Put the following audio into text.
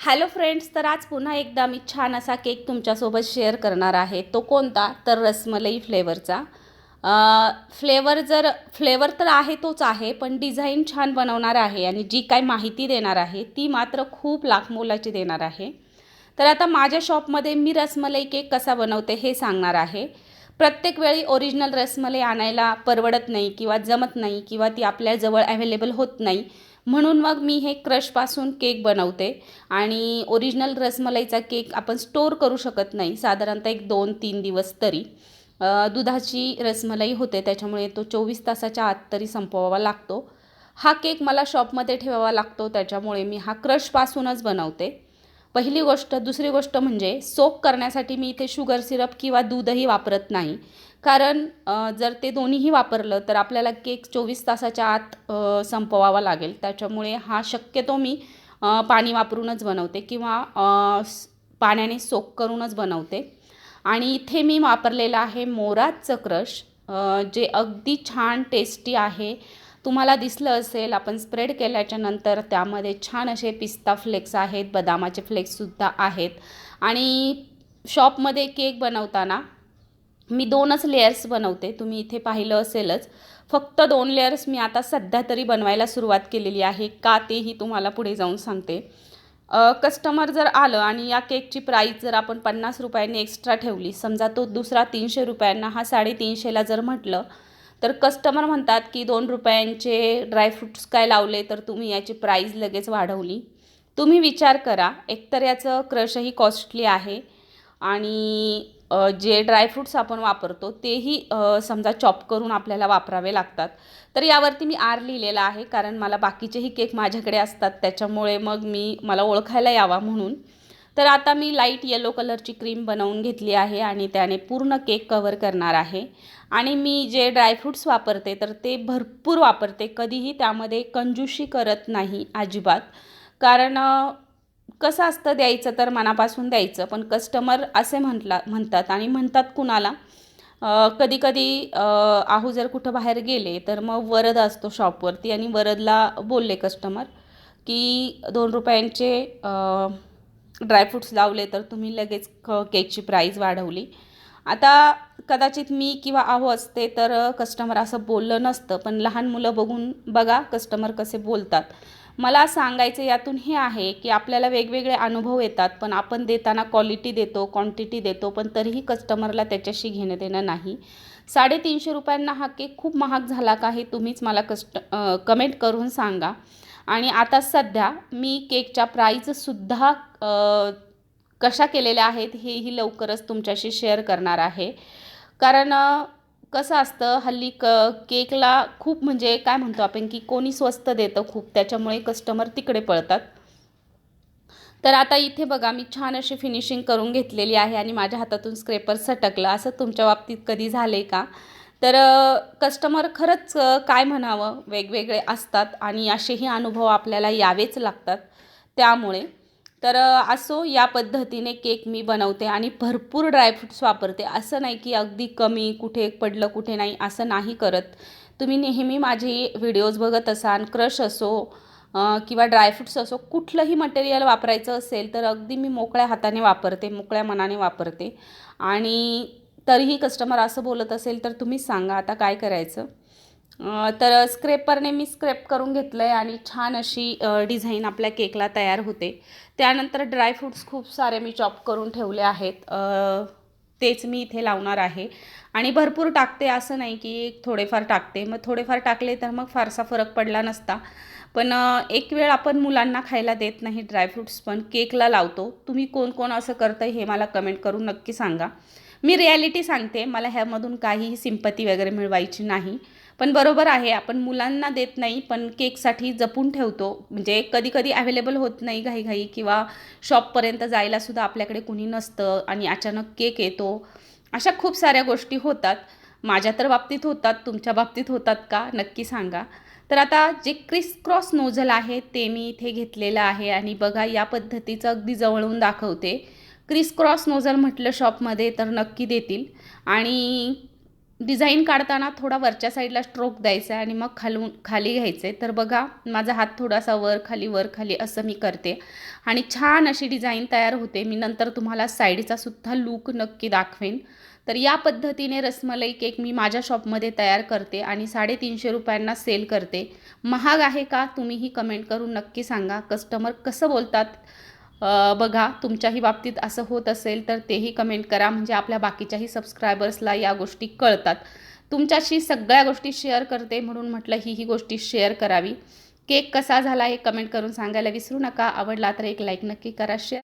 Hello friends तर आज पुन्हा एकदा मी छान असा केक तुमच्यासोबत शेअर करणार आहे. तो कोणता? तर रसमलई फ्लेवरचा फ्लेवर जर फ्लेवर तर आहे तोच आहे पण डिझाईन छान बनवणार आहे आणि जी काय माहिती देणार आहे ती मात्र खूप लाखमोलाची देणार आहे. तर आता माझ्या शॉपमध्ये मी रसमलई केक कसा बनवते हे सांगणार आहे. प्रत्येक वेळी ओरिजिनल रसमलाई आणायला परवडत नाही किंवा जमत नाही किंवा ती आपल्याजवळ अवेलेबल होत नाही. म्हणून मग मी हे क्रशपासून केक बनवते. आणि ओरिजिनल रसमलाईचा केक आपण स्टोर करू शकत नाही. साधारणतः एक दोन तीन दिवस तरी. दुधाची रसमलाई होते. त्याच्यामुळे तो चोवीस तासाच्या आत तरी संपवावा लागतो. हा केक मला शॉपमध्ये ठेवावा लागतो. त्याच्यामुळे मी हा क्रशपासूनच बनवते. पहिली गोष्ट दुसरी गोष्ट म्हणजे सोक करण्यासाठी मी इथे शुगर सिरप किंवा दूधही वापरत नाही. कारण जर ते दोन्हीही वापरलं तर आपल्याला केक चोवीस तासाच्या आत संपवावा लागेल. त्याच्यामुळे हा शक्यतो मी पाणी वापरूनच बनवते किंवा पाण्याने सोक करूनच बनवते. आणि इथे मी वापरलेलं आहे मोराचं क्रश जे अगदी छान टेस्टी आहे. तुम्हाला दिसलं असेल आपण स्प्रेड केल्याच्यानंतर त्यामध्ये छान असे पिस्ता फ्लेक्स आहेत बदामाचे फ्लेक्ससुद्धा आहेत. आणि शॉपमध्ये केक बनवताना मी दोनच लेयर्स बनवते. तुम्ही इथे पाहिलं असेलच. फक्त दोन लेयर्स मी आता सध्या तरी बनवायला सुरुवात केलेली आहे. का तेही तुम्हाला पुढे जाऊन सांगते. कस्टमर जर आलं आणि या केकची प्राईस जर आपण पन्नास रुपयांनी एक्स्ट्रा ठेवली समजा तो दुसरा तीनशे रुपयांना हा साडेतीनशेला जर म्हटलं तर कस्टमर म्हणतात की दोन रुपयांचे ड्रायफ्रुट्स काय लावले तर तुम्ही याची प्राईस लगेच वाढवली. तुम्ही विचार करा एकतर याचं क्रशही कॉस्टली आहे. आणि जे ड्रायफ्रूट्स आपण वापरतो तेही समजा चॉप करून आपल्याला वापरावे लागतात. तर यावरती मी आर लिहिलेला आहे कारण मला बाकीचेही केक माझ्याकडे असतात त्याच्यामुळे मग मी मला ओळखायला यावा म्हणून. तर आता मी लाइट येलो कलरची क्रीम बनवून घेतली आहे आणि त्याने पूर्ण केक कवर करणार आहे. आणि मी जे ड्रायफ्रूट्स वापरते तर ते भरपूर वापरते. कधीही त्यामध्ये कंजूशी करत नाही अजिबात. कारण कसं असतं द्यायचं तर मनापासून द्यायचं पण कस्टमर असे म्हटला म्हणतात आणि म्हणतात कुणाला? कधी कधी आहू जर कुठं बाहेर गेले तर मग वरद असतो शॉपवरती आणि वरदला बोलले कस्टमर की दोन रुपयांचे ड्रायफ्रूट्स लावले तर तुम्ही लगेच क केकची प्राईज वाढवली. आता कदाचित मी किंवा आहो असते तर कस्टमर असं बोललं नसतं पण लहान मुलं बघून बघा कस्टमर कसे बोलतात. मला सांगायचं यातून हे आहे की आपल्याला वेगवेगळे अनुभव येतात पण आपण देताना क्वालिटी देतो क्वांटिटी देतो पण तरीही कस्टमरला त्याच्याशी घेणं देणं नाही. साडेतीनशे रुपयांना हा केक खूप महाग झाला का हे तुम्हीच मला कस्ट कमेंट करून सांगा. आणि आता सध्या मी केकच्या प्राईजसुद्धा कशा केलेल्या आहेत हेही लवकरच तुमच्याशी शेअर करणार आहे. कारण कसं असतं? हल्ली क केकला खूप म्हणजे काय म्हणतो आपण की कोणी स्वस्त देतं खूप त्याच्यामुळे कस्टमर तिकडे पळतात. तर आता इथे बघा मी छान अशी फिनिशिंग करून घेतलेली आहे आणि माझ्या हातातून स्क्रेपर सटकलं. असं तुमच्या बाबतीत कधी झालं आहे का? तर कस्टमर खरंच काय म्हणावं? वेगवेगळे असतात आणि असेही अनुभव आपल्याला यावेच लागतात. त्यामुळे तर असो या पद्धतीने केक मी बनवते आणि भरपूर ड्रायफ्रुट्स वापरते. असं नाही की अगदी कमी कुठे पडलं कुठे नाही असं नाही करत. तुम्ही नेहमी माझी व्हिडिओज बघत असाल क्रश असो किंवा ड्रायफ्रुट्स असो कुठलंही मटेरियल वापरायचं असेल तर अगदी मी मोकळ्या हाताने वापरते मोकळ्या मनाने वापरते. आणि तरीही कस्टमर असं बोलत असेल तर तुम्ही सांगा आता काय करायचं. तर स्क्रेपरने मी स्क्रेप करून घेतलं आहे आणि छान अशी डिझाईन आपल्या केकला तयार होते. त्यानंतर ड्रायफ्रूट्स खूप सारे मी चॉप करून ठेवले आहेत. तेच मी इथे लावणार आहे. आणि भरपूर टाकते असं नाही की थोडेफार टाकते. मग थोडेफार टाकले तर मग फारसा फरक पडला नसता. पण एक वेळ आपण मुलांना खायला देत नाही ड्रायफ्रूट्स पण केकला लावतो. तुम्ही कोण कोण असं करतं हे मला कमेंट करून नक्की सांगा. मी रिॲलिटी सांगते. मला ह्यामधून काहीही सिंपती वगैरे मिळवायची नाही. पण बरोबर आहे आपण मुलांना देत नाही पण केकसाठी जपून ठेवतो. म्हणजे कधी कधी अवेलेबल होत नाही घाईघाई किंवा शॉपपर्यंत जायलासुद्धा आपल्याकडे कुणी नसतं आणि अचानक केक येतो. अशा खूप साऱ्या गोष्टी होतात. माझ्या तर बाबतीत होतात तुमच्या बाबतीत होतात का? नक्की सांगा. तर आता जे क्रिस क्रॉस नोझल आहे ते मी इथे घेतलेलं आहे आणि बघा या पद्धतीचं अगदी जवळून दाखवते. क्रिस क्रॉस नोझल म्हटलं शॉपमध्ये तर नक्की देतील. आणि डिझाईन काढताना थोडा वरच्या साईडला स्ट्रोक द्यायचा आहे आणि मग खालून खाली घ्यायचं. आहे तर बघा माझा हात थोडासा वर खाली वर खाली असं मी करते. आणि छान अशी डिझाईन तयार होते. मी नंतर तुम्हाला साईडचा सुद्धा लूक नक्की दाखवेन. तर या पद्धतीने रसमलाई केक मी माझ्या शॉपमध्ये तयार करते आणि साडेतीनशे रुपयांना सेल करते. महाग आहे का? तुम्हीही कमेंट करून नक्की सांगा. कस्टमर कसं बोलतात? बघा तुमच्याही बाबतीत असं होत असेल तर तेही कमेंट करा. म्हणजे आपल्या बाकीच्याही सबस्क्रायबर्सला या गोष्टी कळतात. तुमच्याशी सगळ्या गोष्टी शेअर करते म्हणून म्हटलं ही ही गोष्टी शेअर करावी. केक कसा झाला हे कमेंट करून सांगायला विसरू नका. आवडला तर एक लाईक नक्की करा शेअर